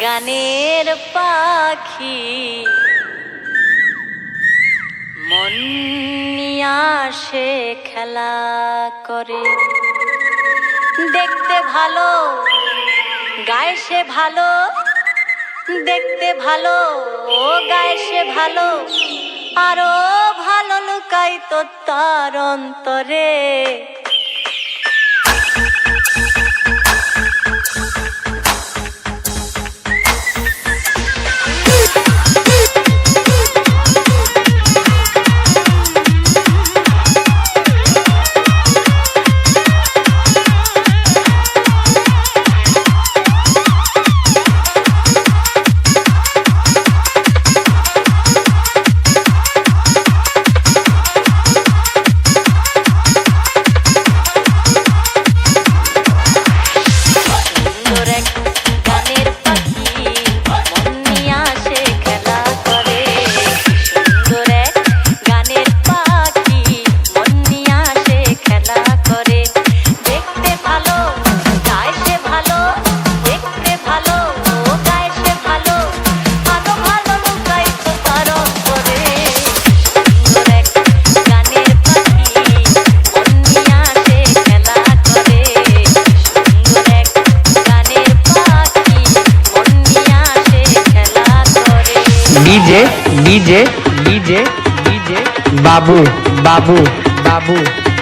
গানের পাখি। মন খেলা করে। দেখতে ভালো, গায়ে সে ভালো। দেখতে ভালো, ও গায়ে সে ভালো। আরও ভালো লুকাই তো তার অন্তরে। ডিজে ডিজে ডিজে ডিজে বাবু বাবু বাবু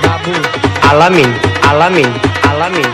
বাবু আলামিন আলামিন আলামিন